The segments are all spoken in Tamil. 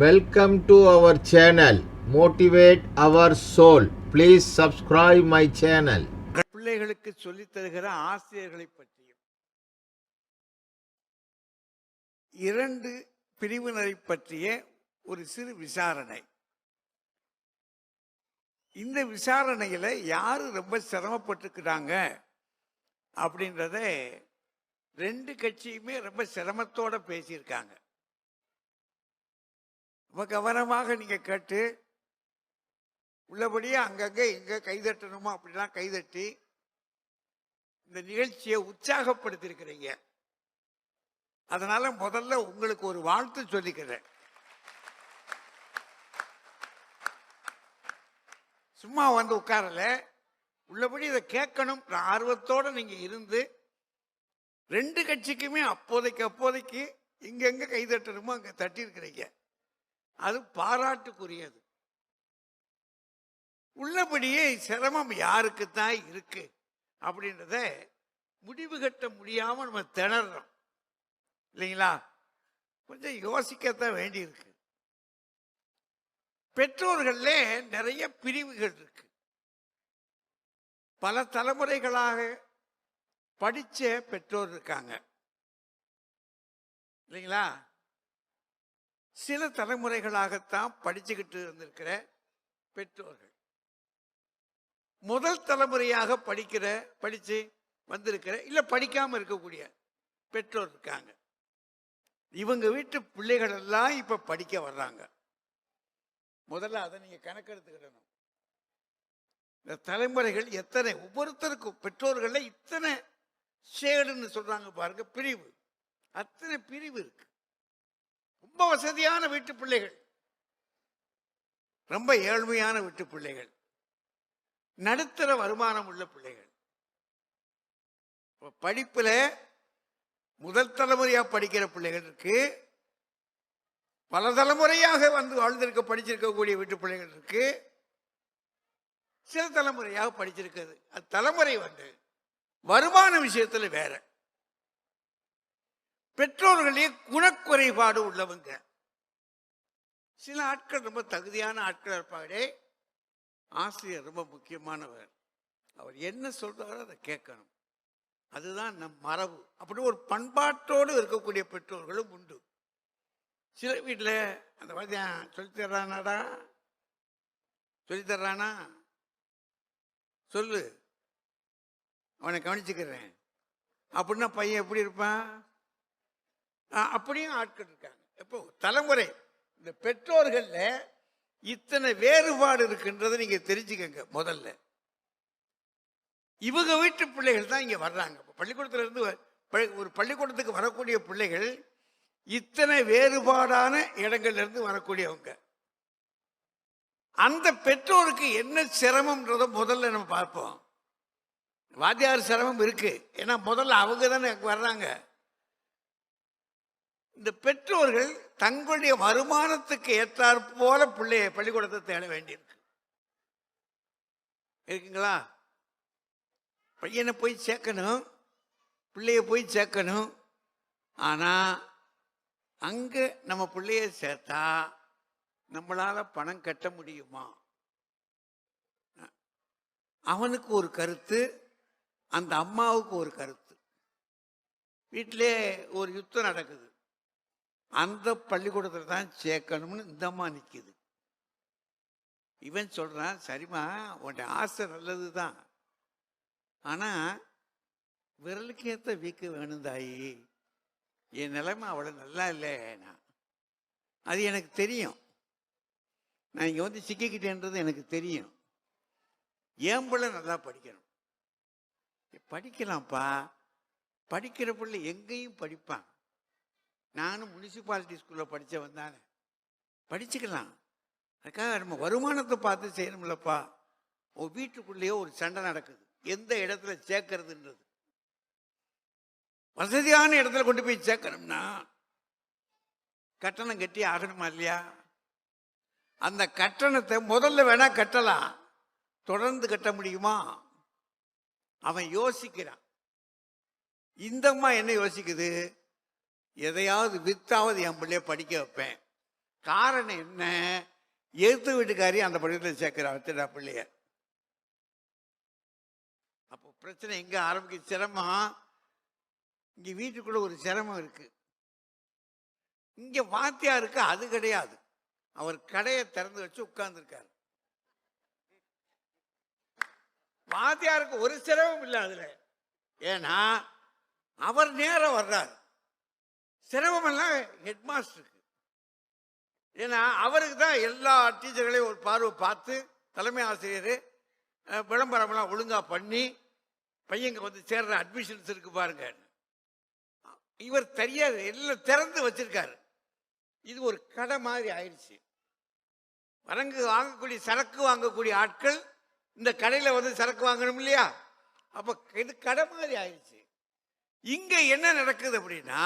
Welcome to our channel motivate our soul please subscribe my channel பிள்ளைகளுக்கு சொல்லித் தருகிற ஆசிரியர்களை பற்றியும் இரண்டு பிரிவினரை பற்றிய ஒரு சிறு விசாரணை. இந்த விசாரணையில் யார் ரொம்ப சிரமப்பட்டுக்கிறாங்க அப்படின்றத ரெண்டு கட்சியுமே ரொம்ப சிரமத்தோட பேசியிருக்காங்க. ரொம்ப கவனமாக நீங்கள் கேட்டு உள்ளபடியே அங்கங்கே எங்கே கைதட்டணுமோ அப்படிலாம் கைதட்டி இந்த நிகழ்ச்சியை உற்சாகப்படுத்தியிருக்கிறீங்க. அதனால முதல்ல உங்களுக்கு ஒரு வாழ்த்து சொல்லிக்கிறேன். சும்மா வந்து உட்காரல. உள்ளபடி இதை கேட்கணும். ஆர்வத்தோட நீங்கள் இருந்து ரெண்டு கட்சிக்குமே அப்போதைக்கு அப்போதைக்கு இங்கெங்கே கைதட்டணுமோ அங்கே தட்டியிருக்கிறீங்க. அது பாராட்டுக்குரியது. உள்ளபடியே சிரமம் யாருக்கு தான் இருக்கு? அப்படின்றத முடிவு கட்ட முடியாமல் நம்ம திணறோம் இல்லைங்களா? கொஞ்சம் யோசிக்கத்தான் வேண்டியிருக்கு. பெற்றோர்கள்ல நிறைய பிரிவுகள் இருக்கு. பல தலைமுறைகளாக படித்த பெற்றோர் இருக்காங்க. இல்லைங்களா? சில தலைமுறைகளாகத்தான் படிச்சுக்கிட்டு இருந்திருக்கிற பெற்றோர்கள். முதல் தலைமுறையாக படிக்கிற படித்து வந்திருக்கிற இல்லை படிக்காமல் இருக்கக்கூடிய பெற்றோர் இருக்காங்க. இவங்க வீட்டு பிள்ளைகள் எல்லாம் இப்போ படிக்க வர்றாங்க. முதல்ல அதை நீங்கள் கணக்கெடுத்துக்கிடணும். இந்த தலைமுறைகள் எத்தனை ஒவ்வொருத்தருக்கும் பெற்றோர்கள்ல இத்தனை ஷேடுன்னு சொல்றாங்க பாருங்க பிரிவு. அத்தனை பிரிவு இருக்கு. ரொம்ப வசதியான வீட்டு பிள்ளைகள். ரொம்ப ஏழ்மையான வீட்டு பிள்ளைகள். நடுத்தர வருமானம் உள்ள பிள்ளைகள். படிப்பில் படிப்புல முதல் தலைமுறையா படிக்கிற பிள்ளைகளுக்கு பல தலைமுறையாக வந்து வாழ்ந்திருக்க படிச்சிருக்கக்கூடிய வீட்டு பிள்ளைகள் இருக்கு சில தலைமுறையாக படிச்சிருக்கிறது. அது தலைமுறை வந்து வருமான விஷயத்துல வேற. பெற்றோர்களே குணக்குறைபாடு உள்ளவங்க. சில ஆட்கள் ரொம்ப தகுதியான ஆட்கள் இருப்பாங்களே ஆசிரியர் ரொம்ப முக்கியமானவர். அவர் என்ன சொல்றாரோ அதை கேட்கணும். அதுதான் நம் மரபு. அப்படி ஒரு பண்பாட்டோடு இருக்கக்கூடிய பெற்றோர்களும் உண்டு. சில வீட்டில் அந்த வாத்தியான் சொல்லித் தர்றானாடா? சொல்லித் தர்றானா? சொல்லு. அவனை கவனிச்சுக்கிறேன். அப்படின்னா பையன் எப்படி இருப்பான்? அப்படியும் ஆட்கள் இருக்காங்க. இப்போ தலைமுறை. இந்த பெற்றோர்களில் இத்தனை வேறுபாடு இருக்குன்றதை நீங்க தெரிஞ்சுக்கங்க முதல்ல. இவங்க வீட்டு பிள்ளைகள் தான் இங்க வர்றாங்க. இப்ப பள்ளிக்கூடத்துல இருந்து வ- ஒரு பள்ளிக்கூடத்துக்கு வரக்கூடிய பிள்ளைகள் இத்தனை வேறுபாடான இடங்கள்ல இருந்து வரக்கூடியவங்க. அந்த பெற்றோருக்கு என்ன சிரமம்ன்றத முதல்ல நம்ம பார்ப்போம். வாத்தியார் சிரமம் இருக்கு. ஏன்னா முதல்ல அவங்க தானே வர்றாங்க. இந்த பெற்றோர்கள் தங்களுடைய வருமானத்துக்கு ஏற்றாற் போல பிள்ளையை பள்ளிக்கூடத்தை தேட வேண்டியிருக்கு. இருக்குங்களா? பையனை போய் சேர்க்கணும் பிள்ளைய போய் சேர்க்கணும். ஆனா அங்கே நம்ம பிள்ளைய சேர்த்தா நம்மளால பணம் கட்ட முடியுமா? அவனுக்கு ஒரு கருத்து அந்த அம்மாவுக்கு ஒரு கருத்து. வீட்டிலே ஒரு யுத்தம் நடக்குது. அந்த பள்ளிக்கூடத்தில் தான் சேர்க்கணும்னு இந்தம்மா நிற்கிது இவன் சொல்கிறான் சரிம்மா உன்னுடைய ஆசை நல்லது தான் ஆனால் விரலுக்கு ஏற்ற வீக்கு வேணும் தாயி. என் நிலைமை அவ்வளோ நல்லா இல்லை நான். அது எனக்கு தெரியும். நான் இங்கே வந்து சிக்கிக்கிட்டேன்றது எனக்கு தெரியும். என் பிள்ளை நல்லா படிக்கணும்? படிக்கலாம்ப்பா. படிக்கிற பிள்ளை எங்கேயும் படிப்பான். நானும் முனிசிபாலிட்டி ஸ்கூலில் படித்தவன் தானே. படிச்சுக்கலாம். அதுக்காக நம்ம வருமானத்தை பார்த்து செய்யணும்லப்பா. உன் வீட்டுக்குள்ளேயே ஒரு சண்டை நடக்குது. எந்த இடத்துல சேர்க்கறதுன்றது. வசதியான இடத்துல கொண்டு போய் சேர்க்கணும்னா கட்டணம் கட்டி ஆகணுமா இல்லையா? அந்த கட்டணத்தை முதல்ல வேணா கட்டலாம். தொடர்ந்து கட்ட முடியுமா? அவன் யோசிக்கிறான். இந்தம்மா என்ன யோசிக்குது? எதையாவது வித்தாவது என் பிள்ளைய படிக்க வைப்பேன். காரணம் என்ன? எதிர்த்து வீட்டுக்காரி அந்த பள்ளியில் சேர்க்கிறா வச்சுடா பிள்ளைய. அப்போ பிரச்சனை எங்கே ஆரம்பிக்க? சிரமம். இங்கே வீட்டுக்குள்ள ஒரு சிரமம் இருக்கு. இங்க வாத்தியாருக்கு அது கிடையாது. அவர் கடையை திறந்து வச்சு உட்கார்ந்துருக்காரு. வாத்தியாருக்கு ஒரு சிரமம் இல்லை அதில். ஏன்னா அவர் நேரம் வர்றார். சிரமம் எல்லாம் ஹெட் மாஸ்டருக்கு ஏன்னா அவருக்கு தான் எல்லா டீச்சர்களையும் ஒரு பார்வை பார்த்து தலைமை ஆசிரியர் விளம்பரம்லாம் ஒழுங்காக பண்ணி பையங்க வந்து சேர்ற அட்மிஷன்ஸ் இருக்கு பாருங்க. இவர் தெரியாது எல்லாம் திறந்து வச்சிருக்காரு. இது ஒரு கடை மாதிரி ஆயிடுச்சு. வரங்கு வாங்கக்கூடிய சரக்கு வாங்கக்கூடிய ஆட்கள் இந்த கடையில் வந்து சரக்கு வாங்கணும் இல்லையா? அப்போ இது கடை மாதிரி ஆயிடுச்சு. இங்கே என்ன நடக்குது அப்படின்னா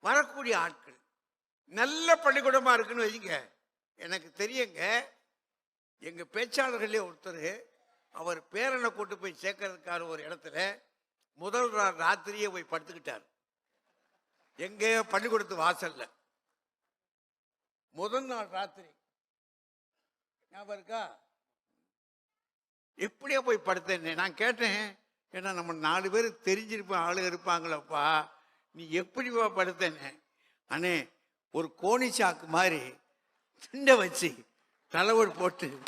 வரக்கூடிய ஆட்கள். நல்ல பள்ளிக்கூடமாக இருக்குன்னு வைங்க. எனக்கு தெரியுங்க. எங்கள் பேச்சாளர்களே ஒருத்தர் அவர் பேரனை கூட்டு போய் சேர்க்கறதுக்கான ஒரு இடத்துல முதல் நாள் ராத்திரியே போய் படுத்துக்கிட்டார். எங்க பள்ளிக்கூடத்து வாசல்ல. முதல் நாள் ராத்திரி. ஞாபகம் இருக்கா? எப்படியா போய் படுத்தேன்னு நான் கேட்டேன் ஏன்னா நம்ம நாலு பேர் தெரிஞ்சிருப்போம் ஆளு இருப்பாங்களப்பா. நீ எப்படிப்பா படுத்தன அண்ணே ஒரு கோணி சாக்கு மாதிரி திண்டை வச்சு தலைவர் போட்டு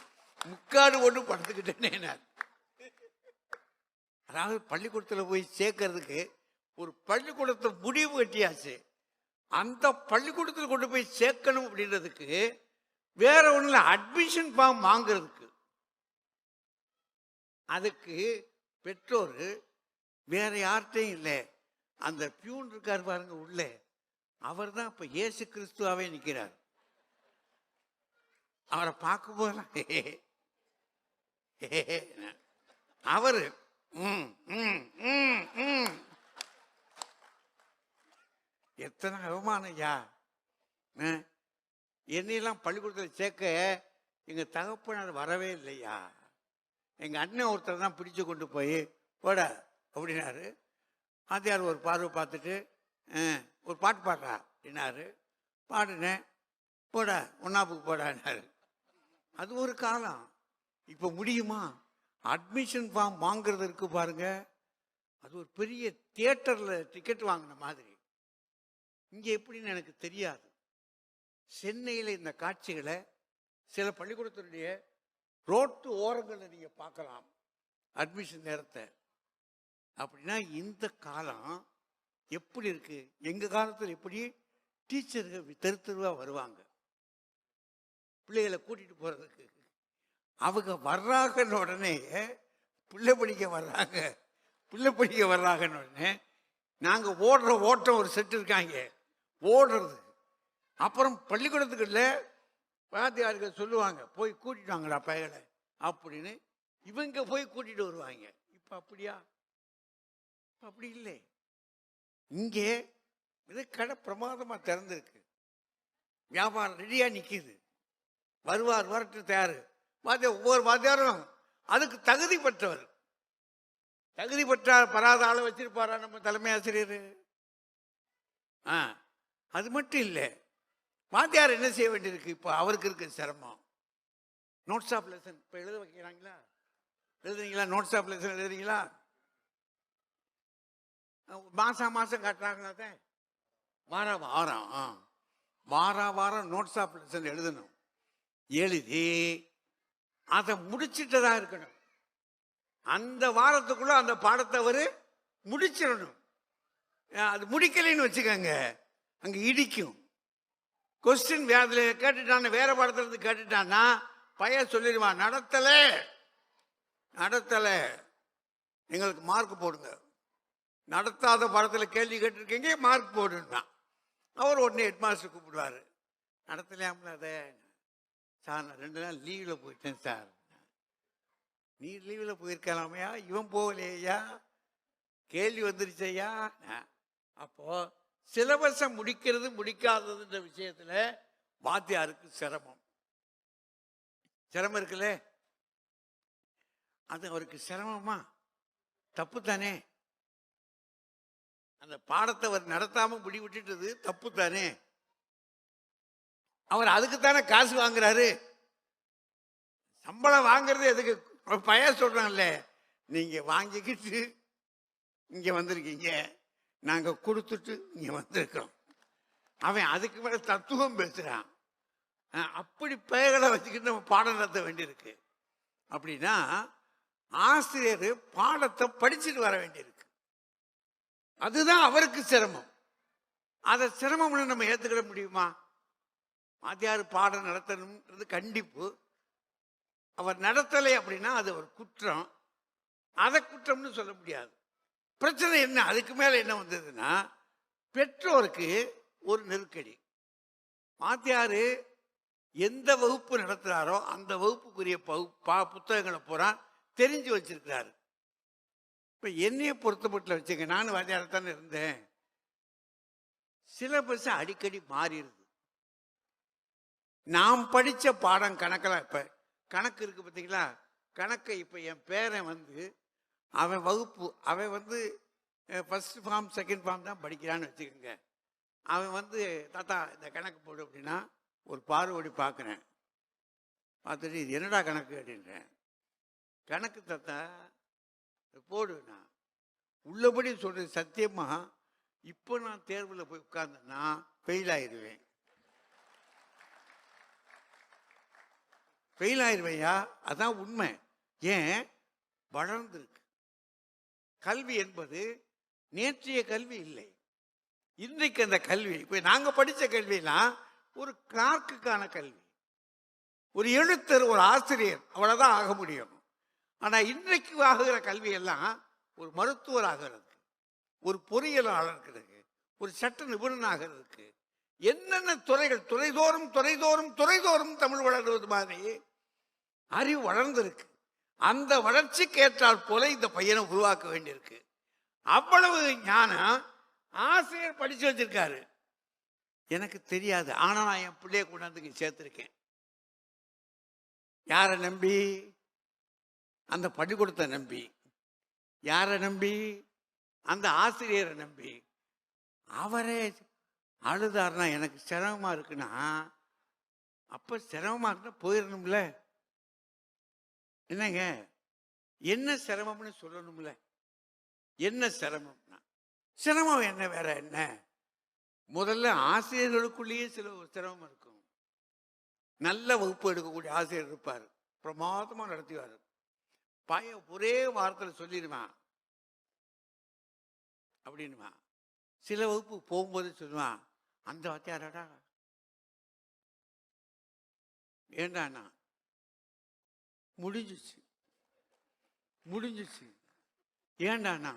முக்காடு ஒன்று படுத்துக்கிட்டேனே நான். அதாவது பள்ளிக்கூடத்தில் போய் சேர்க்கறதுக்கு ஒரு பள்ளிக்கூடத்தை முடிவு கட்டியாச்சு. அந்த பள்ளிக்கூடத்தில் கொண்டு போய் சேர்க்கணும் அப்படின்றதுக்கு வேற ஒன்றில் அட்மிஷன் ஃபார்ம் வாங்குறதுக்கு. அதுக்கு பெற்றோர் வேற யார்கிட்டையும் இல்லை. அந்த பியூன் இருக்கார் பாருங்க உள்ளே. அவர் தான் இப்போ இயேசு கிறிஸ்துவாவே நிற்கிறார் அவரை பார்க்கும் போதெல்லாம் அவர் ம், ம், எத்தனை அவமானம் ஐயா. என்னையெல்லாம் பள்ளிக்கூடத்தில் சேர்க்க எங்கள் தகப்பனார் வரவே இல்லையா. எங்கள் அண்ணன் ஒருத்தர் தான் பிடிச்சு கொண்டு போய் போட அப்படின்னாரு. ஆத்தியார் ஒரு பார்வை பார்த்துட்டு ஒரு பாட்டு பாடுறா அப்படின்னாரு. பாடினேன். போட ஒன்னாப்புக்கு போடான்னாரு அது ஒரு காலம். இப்போ முடியுமா? அட்மிஷன் ஃபார்ம் வாங்குறது இருக்கு பாருங்க. அது ஒரு பெரிய தியேட்டரில் டிக்கெட் வாங்கின மாதிரி. இங்கே எப்படின்னு எனக்கு தெரியாது. சென்னையில் இந்த காட்சிகளை சில பள்ளிக்கூடத்தினுடைய ரோட்டு ஓரங்களில் நீங்கள் பார்க்கலாம். அட்மிஷன் நேரத்தை. அப்படின்னா இந்த காலம் எப்படி இருக்கு? எங்க காலத்தில் எப்படி டீச்சர்கள் தெரு தெருவாக வருவாங்க? பிள்ளைகளை கூட்டிட்டு போறதுக்கு. அவங்க வர்றாங்கன்னு உடனே பிள்ளை படிக்க வர்றாங்க. பிள்ளை படிக்க வர்றாங்கன்னு உடனே நாங்கள் ஓடுற ஓட்டம் ஒரு செட் இருக்காங்க. ஓடுறது. அப்புறம் பள்ளிக்கூடத்துக்குள்ள வாத்தியார்கள் சொல்லுவாங்க போய் கூட்டிட்டு வாங்கடா பையனை. அப்படின்னு இவங்க போய் கூட்டிட்டு வருவாங்க. இப்போ அப்படியா? அப்படி இல்லை. இங்கே இது கடை பிரமாதமா திறந்திருக்கு. வியாபாரம் ரெடியா நிக்குது. வருவார் வரட்டு தயாரு. வாத்தியார் ஒவ்வொரு வாத்தியாரும் அதுக்கு தகுதி பெற்றவர். தகுதி பெற்றார் பராத ஆளை வச்சிருப்பாரா நம்ம தலைமை ஆசிரியர்? ஆ அது மட்டும் இல்லை. வாத்தியார் என்ன செய்ய வேண்டியிருக்கு? இப்போ அவருக்கு இருக்க சிரமம். நோட்ஸ் ஆஃப் லெசன் இப்போ எழுத வைக்கிறாங்களா? எழுதுறீங்களா நோட்ஸ் ஆஃப் லெசன் எழுதுறீங்களா மாசம் மாசம் காட்டுறாங்களா வார வாரம் ஆ. வார வாரம் நோட்ஸ் ஆஃப் லெசன் எழுதணும். எழுதி அதை முடிச்சிட்டதா இருக்கணும். அந்த வாரத்துக்குள்ள அந்த பாடத்தை அவர் முடிச்சிடணும். அது முடிக்கலைன்னு வச்சுக்கோங்க. அங்க இடிக்கும். கொஸ்டின் வேறதுல கேட்டுட்டான் வேற பாடத்துல இருந்து கேட்டுட்டான்னா பையன் சொல்லிடுவான் நடத்தல நடத்தல. எங்களுக்கு மார்க் போடுங்க. நடத்தாத படத்தில் கேள்வி கேட்டிருக்கீங்க மார்க் போடுன்னா அவர் உடனே ஹெட் மாஸ்டர் கூப்பிடுவாரு. நடத்தலையாம்ல அதை? சார் நான் ரெண்டு நாள் லீவில் போயிட்டேன் சார். நீ லீவில் போயிருக்கலாமையா? இவன் போகலையா? கேள்வி வந்துருச்சையா அப்போ சிலபஸை முடிக்கிறது முடிக்காததுன்ற விஷயத்தில் வாத்தியாருக்கு சிரமம். சிரமம் இருக்குல்ல? அது அவருக்கு சிரமமா? தப்பு தானே அந்த பாடத்தை அவர் நடத்தாமல் முடி விட்டுட்டது தப்பு தானே? அவர் அதுக்குத்தானே காசு வாங்குறாரு. சம்பளம் வாங்குறது எதுக்கு? அவர் பையன் சொல்கிறான்ல நீங்க வாங்கிக்கிட்டு இங்க வந்திருக்கீங்க. நாங்க கொடுத்துட்டு இங்க வந்திருக்கிறோம். அவன் அதுக்கு மேல தத்துவம் பேசுறான். அப்படி பெயர்களை வச்சுக்கிட்டு நம்ம பாடம் நடத்த வேண்டியிருக்கு. அப்படின்னா ஆசிரியர் பாடத்தை படிச்சுட்டு வர வேண்டியிருக்கு. அதுதான் அவருக்கு சிரமம். அதை சிரமம்னு நம்ம ஏற்றுக்கிட முடியுமா? வாத்தியார் பாடம் நடத்தணுன்றது கண்டிப்பு. அவர் நடத்தலை அப்படின்னா அது ஒரு குற்றம். அதை குற்றம்னு சொல்ல முடியாது. பிரச்சனை என்ன? அதுக்கு மேலே என்ன வந்ததுன்னா பெற்றோருக்கு ஒரு நெருக்கடி. மாத்தியார் எந்த வகுப்பு நடத்துகிறாரோ அந்த வகுப்புக்குரிய பகு- பா- புத்தகங்களை பூரா தெரிஞ்சு வச்சிருக்கிறாரு. இப்போ என்னையே பொருத்தப்பட்டில் வச்சுங்க. நானும் வாத்தியாரத்தானே இருந்தேன். சிலபஸ் அடிக்கடி மாறிடுது. நாம் படித்த பாடம் கணக்கெல்லாம் இப்போ கணக்கு இருக்குது பார்த்தீங்களா கணக்கை இப்போ என் பேரன் வந்து அவன் வகுப்பு அவன் வந்து ஃபர்ஸ்ட் ஃபார்ம் செகண்ட் ஃபார்ம் தான் படிக்கிறான்னு வச்சுக்கோங்க. அவன் வந்து தாத்தா இந்த கணக்கு போடு அப்படின்னா ஒரு பார்வடி பார்க்குறேன் பார்த்துட்டு இது என்னடா கணக்கு? அப்படின்றேன். கணக்கு தாத்தா போடுனா உள்ளபடி சொல்றது சத்தியமாக இப்போ நான் தேர்வில் போய் உட்கார்ந்தேன்னா ஃபெயில் ஆயிடுவேன் ஃபெயில் ஆயிடுவேயா அதான் உண்மை. ஏன்? வளர்ந்துருக்கு. கல்வி என்பது நேற்றைய கல்வி இல்லை. இன்றைக்கு அந்த கல்வி இப்போ நாங்கள் படித்த கல்விலாம் ஒரு கிளார்க்குக்கான கல்வி. ஒரு எழுத்தர் ஒரு ஆசிரியர் அவ்வளோதான் ஆக முடியும். ஆனால் இன்றைக்கு ஆகுகிற கல்வி எல்லாம் ஒரு மருத்துவராக இருக்கு ஒரு பொறியியலாளருக்கு ஒரு சட்ட நிபுணனாக இருக்கு என்னென்ன துறைகள் துறைதோறும் துறைதோறும் துறைதோறும் தமிழ் வளர்வது மாதிரி அறிவு வளர்ந்திருக்கு. அந்த வளர்ச்சிக்கு ஏற்றால் போல இந்த பையனை உருவாக்க வேண்டியிருக்கு. அவ்வளவு ஞானம் ஆசிரியர் படிச்சு வச்சிருக்காரு. எனக்கு தெரியாது. ஆனா நான் என் பிள்ளைய கொண்டாந்து சேர்த்துருக்கேன் சேர்த்திருக்கேன். யாரை நம்பி? அந்த பள்ளிக்கூடத்தை நம்பி. யாரை நம்பி? அந்த ஆசிரியரை நம்பி. அவரே அழுதார்னா எனக்கு சிரமமா இருக்குன்னா அப்போ சிரமமா இருந்தால் போயிடணும்ல என்னங்க? என்ன சிரமம்னு சொல்லணும்ல? என்ன சிரமம்னா? சிரமம் என்ன வேற என்ன? முதல்ல ஆசிரியர்களுக்குள்ளேயே சில சிரமம் இருக்கும். நல்ல வகுப்பு எடுக்கக்கூடிய ஆசிரியர் இருப்பார். பிரமாதமாக நடத்துவார். பையன் ஒரே வாரத்தில் சொல்லிடுவான் அப்படின்னுவான் சில வகுப்பு போகும்போது சொல்லுவான் அந்த வாத்தியாரடா? ஏண்டாண்ணா முடிஞ்சிச்சு முடிஞ்சிச்சு ஏண்டாண்ணா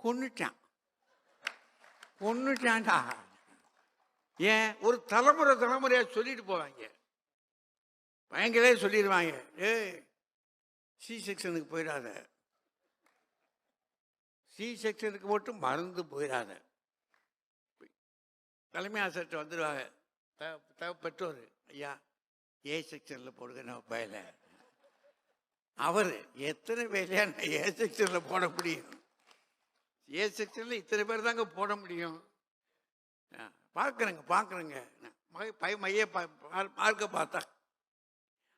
கொன்னுட்டான் கொன்னுட்டான்டா. ஏன்? ஒரு தலைமுறை தலைமுறையாக சொல்லிட்டு போவாங்க. பயங்கரே சொல்லிடுவாங்க. ஏய் சி செக்ஷனுக்கு போயிடாத. சி செக்ஷனுக்கு மட்டும் மறந்து போயிடாத. தலைமை ஆசிரியர் வந்துடுவாங்க த- த- பெற்றோர் ஐயா ஏ செக்ஷனில் போடுங்க நம்ம பயில. அவர் எத்தனை வேலையாக நான் ஏ செக்ஷனில் போட முடியும்? ஏ செக்ஷனில் இத்தனை பேர் தாங்க போட முடியும்? ஆ, பார்க்குறேங்க பார்க்கறேங்க மைய பா- பார்- பார்க்க பார்த்தா.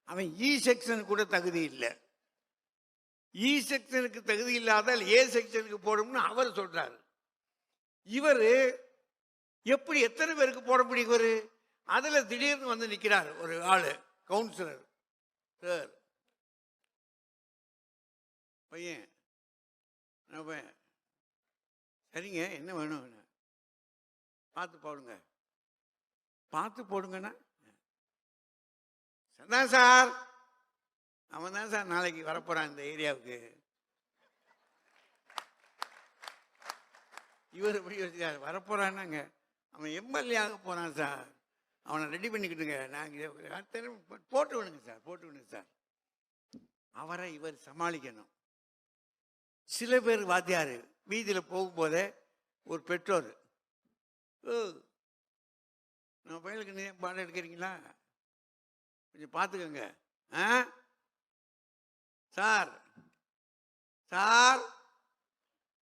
அவன் இ செக்ஷன் கூட தகுதி இல்லை. E இ செக்ஷனுக்கு தகுதி இல்லாதால் ஏ செக்ஷனுக்கு போடும்னு அவர் சொல்றாரு. இவர் எப்படி எத்தனை பேருக்கு போட முடியும் இவர்? அதில் திடீர்னு வந்து நிற்கிறார் ஒரு ஆள் கவுன்சிலர் சார் பையன் பையன்? சரிங்க என்ன வேணும்? பார்த்து போடுங்க. பார்த்து போடுங்கண்ணா அதான் சார்! அவன் தான் சார் நாளைக்கு வரப்போறான் இந்த ஏரியாவுக்கு. இவர் எப்படி யோசிக்காரு வரப்போறான்னாங்க. அவன் எம்எல்ஏ ஆக போறான் சார். அவனை ரெடி பண்ணிக்கிட்டுங்க. நாங்கள் அடுத்த போட்டு விடுங்க சார் போட்டு விடுங்க சார். அவரை இவர் சமாளிக்கணும். சில பேர் வாத்தியார் வீதியில் போகும்போதே ஒரு பெற்றோர் ஓ நம்ம பையனுக்கு நீ பாடம் எடுக்கிறீங்களா? கொஞ்சம் பார்த்துக்கோங்க ஆ? சார் சார்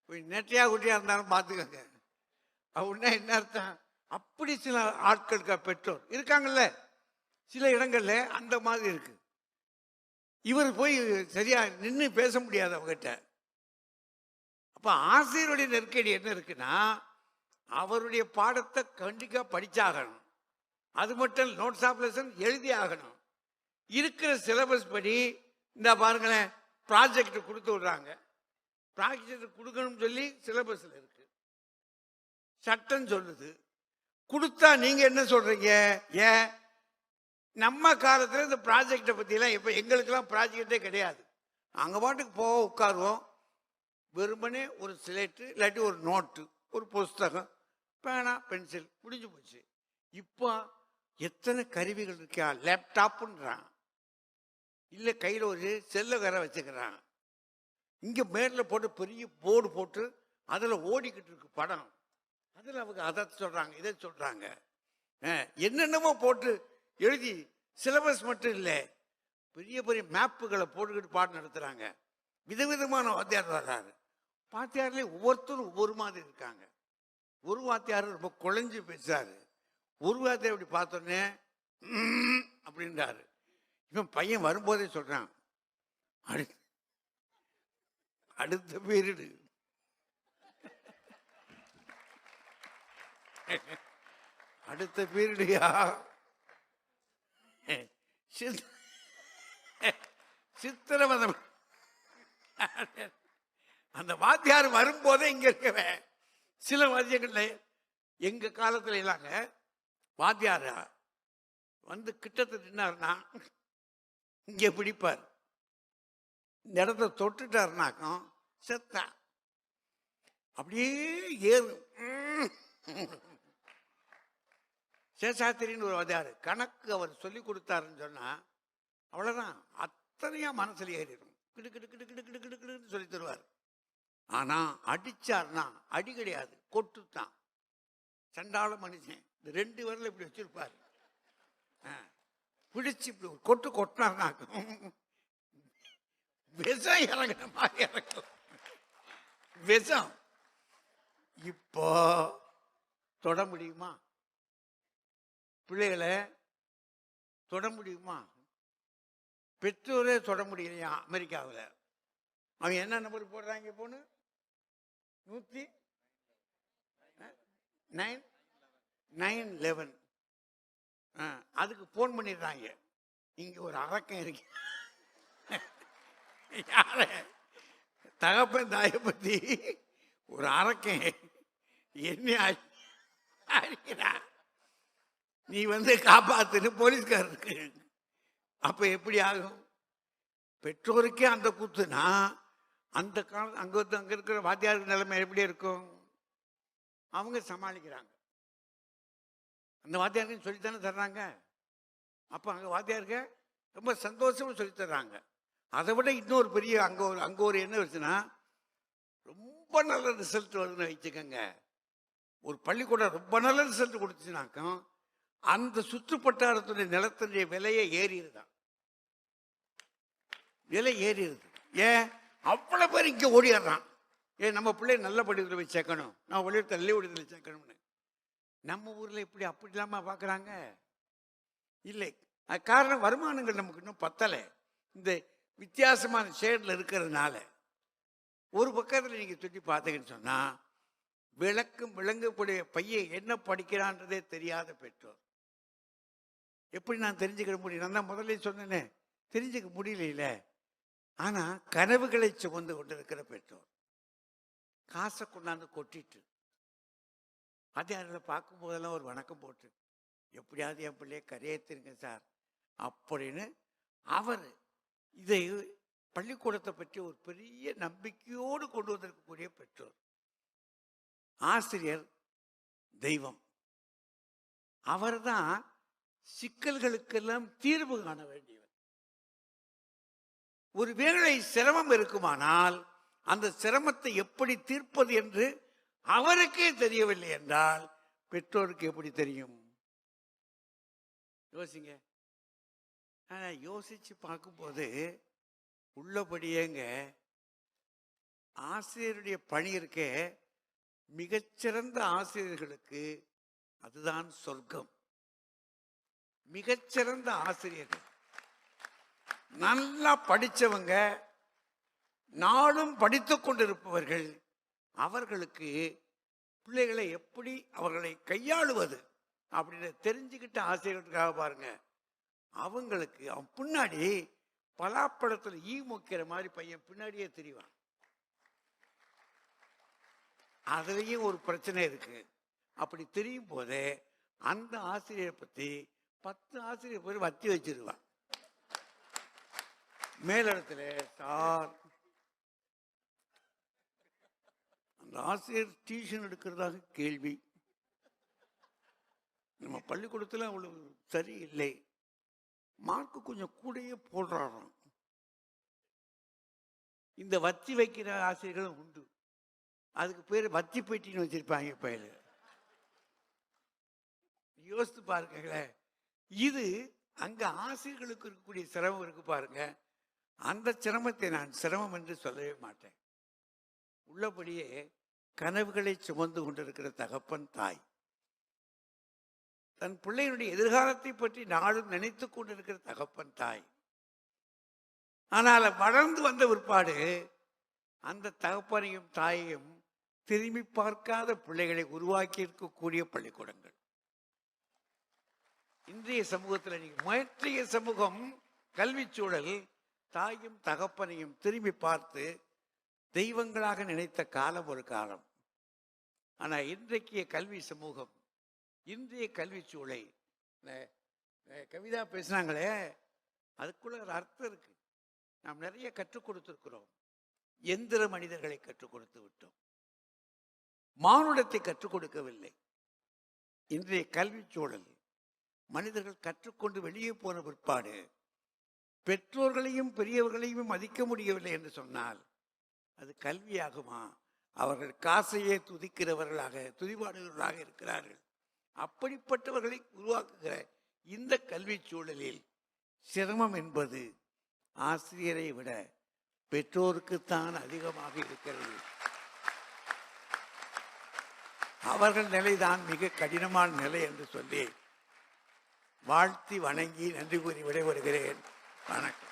கொஞ்சம் நெட்டையா குட்டியா இருந்தாலும் பார்த்துக்கோங்க அப்படின்னா என்ன அர்த்தம்? அப்படி சில ஆட்களுக்கு பெற்றோர் இருக்காங்கல்ல. சில இடங்கள்ல அந்த மாதிரி இருக்கு. இவர் போய் சரியா நின்று பேச முடியாது அவங்ககிட்ட அப்ப ஆசிரியருடைய நெருக்கடி என்ன இருக்குன்னா அவருடைய பாடத்தை கண்டிப்பா படிச்சாகணும். அது மட்டும் நோட்ஸ் ஆஃப் லெசன் எழுதி ஆகணும். இருக்கிற சிலபஸ் படி இந்த பாருங்களேன் ப்ராஜெக்ட் கொடுத்து விடுறாங்க. ப்ராஜெக்ட் கொடுக்கணும்னு சொல்லி சிலபஸில் இருக்கு. சட்டம் சொல்லுது. கொடுத்தா நீங்க என்ன சொல்றீங்க? ஏன்? நம்ம காலத்தில் இந்த ப்ராஜெக்டை பற்றிலாம் இப்போ எங்களுக்கெல்லாம் ப்ராஜெக்டே கிடையாது. அங்கே பாட்டுக்கு போக உட்காருவோம். வெறுமனே ஒரு ஸ்லேட்டு இல்லாட்டி ஒரு நோட்டு ஒரு புஸ்தகம் பேனா பென்சில் முடிஞ்சு போச்சு. இப்போ எத்தனை கருவிகள் இருக்கா? லேப்டாப்புன்றான் இல்லை கையில் ஒரு செல்ல வேற வச்சுக்கிறான். இங்கே மேலில் போட்டு பெரிய போர்டு போட்டு அதில் ஓடிக்கிட்டு இருக்கு படம். அதில் அவங்க அதை சொல்கிறாங்க இதை சொல்கிறாங்க என்னென்னமோ போட்டு எழுதி சிலபஸ் மட்டும் இல்லை பெரிய பெரிய மேப்புகளை போட்டுக்கிட்டு பாடம் நடத்துகிறாங்க விதவிதமான வாத்தியார் வர்றாரு வாத்தியார்லேயே ஒவ்வொருத்தரும் ஒவ்வொரு மாதிரி இருக்காங்க. ஒரு வாத்தியார் ரொம்ப குழஞ்சு பேசுறாரு. ஒரு வாத்தியார் இப்படி பார்த்தோன்னே அப்படின்றாரு. இவன் பையன் வரும்போதே சொல்றான் அடுத்த அடுத்த பீரியடு அடுத்த பீரியடியா சித் சித்திரவதம். அந்த வாத்தியார் வரும்போதே இங்க இருக்கவே சில வாத்தியங்கள்ல எங்க காலத்துல இல்லாங்க வாத்தியார் வந்து கிட்டத்தட்ட நின்னாருன்னா இங்கே பிடிப்பார். இந்த இடத்த தொட்டுட்டாருனாக்கம் செத்தா. அப்படியே ஏறும். சேஷாத்திரின்னு ஒரு வாத்தியார் கணக்கு அவர் சொல்லி கொடுத்தாருன்னு சொன்னா அவ்வளவுதான். அத்தனையா மனசுல ஏறிடும். கிடு கிடு கிடு கிடு கிடு கிடு கிடுன்னு சொல்லி தருவார். ஆனா அடிச்சார்னா அடி கிடையாது. கொட்டுத்தான். சண்டாள மனுஷன். இந்த ரெண்டு வரல இப்படி வச்சிருப்பாரு. ஆ. பிடிச்சி இப்படி ஒரு கொட்டு கொட்டினார்னாக்கும் விஷம் இறங்குற மாதிரி இறக்கும். விஷம். இப்போ தொட முடியுமா? பிள்ளைகளை தொட முடியுமா? பெற்றோரே தொட முடியலையா அமெரிக்காவில்? அவங்க என்ன நம்பர் போடுறாங்க பொண்ணு நூற்றி நைன்? நைன் லெவன் அதுக்கு ஃபோன் பண்ணிடுறாங்க. இங்கே ஒரு அரக்கம் இருக்கு. யார? தகப்பன் தாயை பற்றி ஒரு அரக்கம் என்ன அழிக்கிறா நீ வந்து காப்பாத்துன்னு போலீஸ்காரருக்கு. அப்போ எப்படி ஆகும்? பெற்றோருக்கே அந்த கூத்துனா அந்த காலம் அங்கே வந்து இருக்கிற வாத்தியாருக்கு நிலைமை எப்படி இருக்கும்? அவங்க சமாளிக்கிறாங்க. அந்த வாத்தியாருக்கு சொல்லித்தானே தர்றாங்க? அப்போ அங்கே வாத்தியாருக்கு ரொம்ப சந்தோஷமா சொல்லி தர்றாங்க. அதை விட இன்னொரு பெரிய அங்கே ஒரு அங்கே ஒரு என்ன வருதுன்னா ரொம்ப நல்ல ரிசல்ட் வருதுன்னு வச்சுக்கோங்க. ஒரு பள்ளிக்கூடம் ரொம்ப நல்ல ரிசல்ட் கொடுத்துச்சுனாக்கும் அந்த சுற்றுப்பட்டாரத்துடைய நிலத்தினுடைய விலையை ஏறிடுதான். விலை ஏறிடுது. ஏன்? அவ்வளோ பேர் இங்கே ஓடிடுறான் ஏன் நம்ம பிள்ளை நல்ல படிக்கிறத போய் சேர்க்கணும். நான் ஒளிய தள்ளி விடுதலை சேர்க்கணும்னு. நம்ம ஊரில் இப்படி அப்படி இல்லாமல் பார்க்குறாங்க இல்லை. அது காரணம் வருமானங்கள் நமக்கு இன்னும் பத்தலை. இந்த வித்தியாசமான ஷேடில் இருக்கிறதுனால. ஒரு பக்கத்தில் நீங்கள் சுற்றி பார்த்தீங்கன்னு சொன்னால் விளக்கும் விளங்கக்கூடிய பையன் என்ன படிக்கிறான்றதே தெரியாத பெற்றோர். எப்படி நான் தெரிஞ்சுக்க முடியும்? நான் தான் முதல்ல சொன்னேனே. தெரிஞ்சுக்க முடியல ஆனால் கனவுகளை சுமந்து கொண்டிருக்கிற பெற்றோர். காசை கொண்டாந்து கொட்டிட்டு அதில் பார்க்கும் போதெல்லாம் ஒரு வணக்கம் போட்டு எப்படியாவது என் பிள்ளைய கரையேற்றிருங்க சார் அப்படின்னு அவர் இதை பள்ளிக்கூடத்தை பற்றி ஒரு பெரிய நம்பிக்கையோடு கொண்டு வந்திருக்கக்கூடிய பெற்றோர். ஆசிரியர் தெய்வம். அவர்தான் சிக்கல்களுக்கெல்லாம் தீர்வு காண வேண்டியவர். ஒரு வேளை சிரமம் இருக்குமானால் அந்த சிரமத்தை எப்படி தீர்ப்பது என்று அவருக்கே தெரியவில்லை என்றால் பெற்றோருக்கு எப்படி தெரியும்? யோசிங்க. ஆனால் யோசித்து பார்க்கும்போது உள்ளபடியேங்க ஆசிரியருடைய பணி இருக்கே மிகச்சிறந்த ஆசிரியர்களுக்கு அதுதான் சொர்க்கம். மிகச்சிறந்த ஆசிரியர்கள். நல்லா படித்தவங்க நாளும் படித்து கொண்டிருப்பவர்கள் அவர்களுக்கு பிள்ளைகளை எப்படி அவர்களை கையாளுவது அப்படின்னு தெரிஞ்சுக்கிட்ட ஆசிரியர்களுக்காக பாருங்க. அவங்களுக்கு அவன் பின்னாடி பலாப்பழத்தில் ஈ முக்கிற மாதிரி பையன் பின்னாடியே தெரிவான். அதுலேயும் ஒரு பிரச்சனை இருக்கு. அப்படி தெரியும் போதே அந்த ஆசிரியரை பற்றி பத்து ஆசிரியர் பேர் வத்தி வச்சிருவான். மேலிடத்துல சார் அந்த ஆசிரியர் டியூஷன் எடுக்கிறதாக கேள்வி. நம்ம பள்ளிக்கூடத்தில் அவ்வளவு சரியில்லை. மார்க்கு கொஞ்சம் கூடயே போடுறாராம். இந்த வத்தி வைக்கிற ஆசிரியர்களும் உண்டு. அதுக்கு பேர் வத்தி பெட்டின்னு வச்சிருப்பாங்க பயில யோசித்து பாருங்களேன் இது அங்க ஆசிரியர்களுக்கு இருக்கக்கூடிய சிரமம் இருக்கு பாருங்க. அந்த சிரமத்தை நான் சிரமம் என்று சொல்லவே மாட்டேன். உள்ளபடியே கனவுகளை சுமந்து கொண்டிருக்கிற தகப்பன் தாய். தன் பிள்ளையினுடைய எதிர்காலத்தை பற்றி நாளும் நினைத்து கொண்டிருக்கிற தகப்பன் தாய். ஆனால் வளர்ந்து வந்த பிற்பாடு அந்த தகப்பனையும் தாயையும் திரும்பி பார்க்காத பிள்ளைகளை உருவாக்கி இருக்கக்கூடிய பள்ளிக்கூடங்கள். இன்றைய சமூகத்தில் நீங்க நேற்றைய சமூகம் கல்விச் சூழல் தாயும் தகப்பனையும் திரும்பி பார்த்து தெய்வங்களாக நினைத்த காலம் ஒரு காலம். ஆனால் இன்றைக்கு கல்வி சமூகம் இன்றைய கல்வி சூழலை கவிதா பேசுனாங்களே அதுக்குள்ள ஒரு அர்த்தம் இருக்கு. நாம் நிறைய கற்றுக் கொடுத்திருக்கிறோம். எந்திர மனிதர்களை கற்றுக் கொடுத்து விட்டோம். மானுடத்தை கற்றுக் கொடுக்கவில்லை. இன்றைய கல்வி சூழல் மனிதர்கள் கற்றுக்கொண்டு வெளியே போன பிற்பாடு பெற்றோர்களையும் பெரியவர்களையும் மதிக்க முடியவில்லை என்று சொன்னால் அது கல்வியாகுமா? அவர்கள் காசையே துதிக்கிறவர்களாக துதிபாடுகிறவர்களாக இருக்கிறார்கள். அப்படிப்பட்டவர்களை உருவாக்குகிற இந்த கல்வி சூழலில் சிரமம் என்பது ஆசிரியரை விட பெற்றோருக்குத்தான் அதிகமாக இருக்கிறது. அவர்கள் நிலைதான் மிக கடினமான நிலை என்று சொல்லி வாழ்த்தி வணங்கி நன்றி கூறி விடைபெறுகிறேன். வணக்கம்.